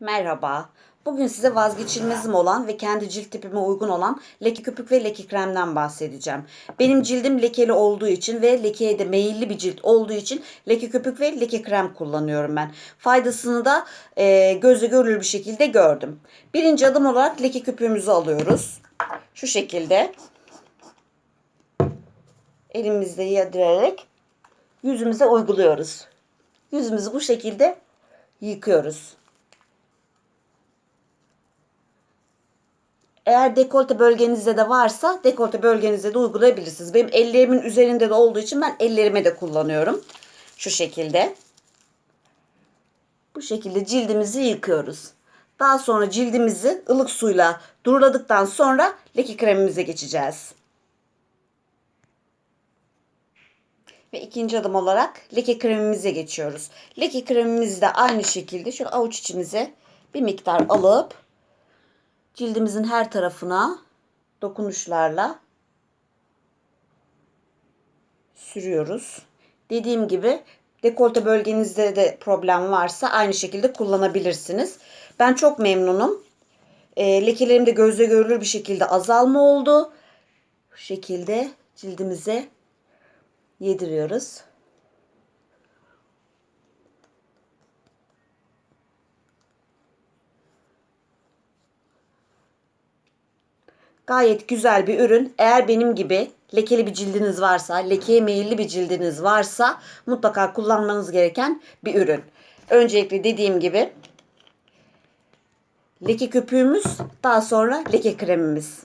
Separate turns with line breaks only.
Merhaba. Bugün size vazgeçilmezim olan ve kendi cilt tipime uygun olan leke köpük ve leke kremden bahsedeceğim. Benim cildim lekeli olduğu için ve lekeye de meyilli bir cilt olduğu için leke köpük ve leke krem kullanıyorum ben. Faydasını da e, gözle görülür bir şekilde gördüm. Birinci adım olarak leke köpüğümüzü alıyoruz. Şu şekilde elimizde yedirerek yüzümüze uyguluyoruz. Yüzümüzü bu şekilde yıkıyoruz. Eğer dekolte bölgenizde de varsa dekolte bölgenizde de uygulayabilirsiniz. Benim ellerimin üzerinde de olduğu için ben ellerime de kullanıyorum. Şu şekilde. Bu şekilde cildimizi yıkıyoruz. Daha sonra cildimizi ılık suyla duruladıktan sonra leke kremimize geçeceğiz. Ve ikinci adım olarak leke kremimize geçiyoruz. Leke kremimizi de aynı şekilde şöyle avuç içimize bir miktar alıp cildimizin her tarafına dokunuşlarla sürüyoruz. Dediğim gibi dekolte bölgenizde de problem varsa aynı şekilde kullanabilirsiniz. Ben çok memnunum. E, lekelerimde gözle görülür bir şekilde azalma oldu. Bu şekilde cildimize yediriyoruz. Gayet güzel bir ürün. Eğer benim gibi lekeli bir cildiniz varsa, lekeye meyilli bir cildiniz varsa mutlaka kullanmanız gereken bir ürün. Öncelikle dediğim gibi leke köpüğümüz, daha sonra leke kremimiz.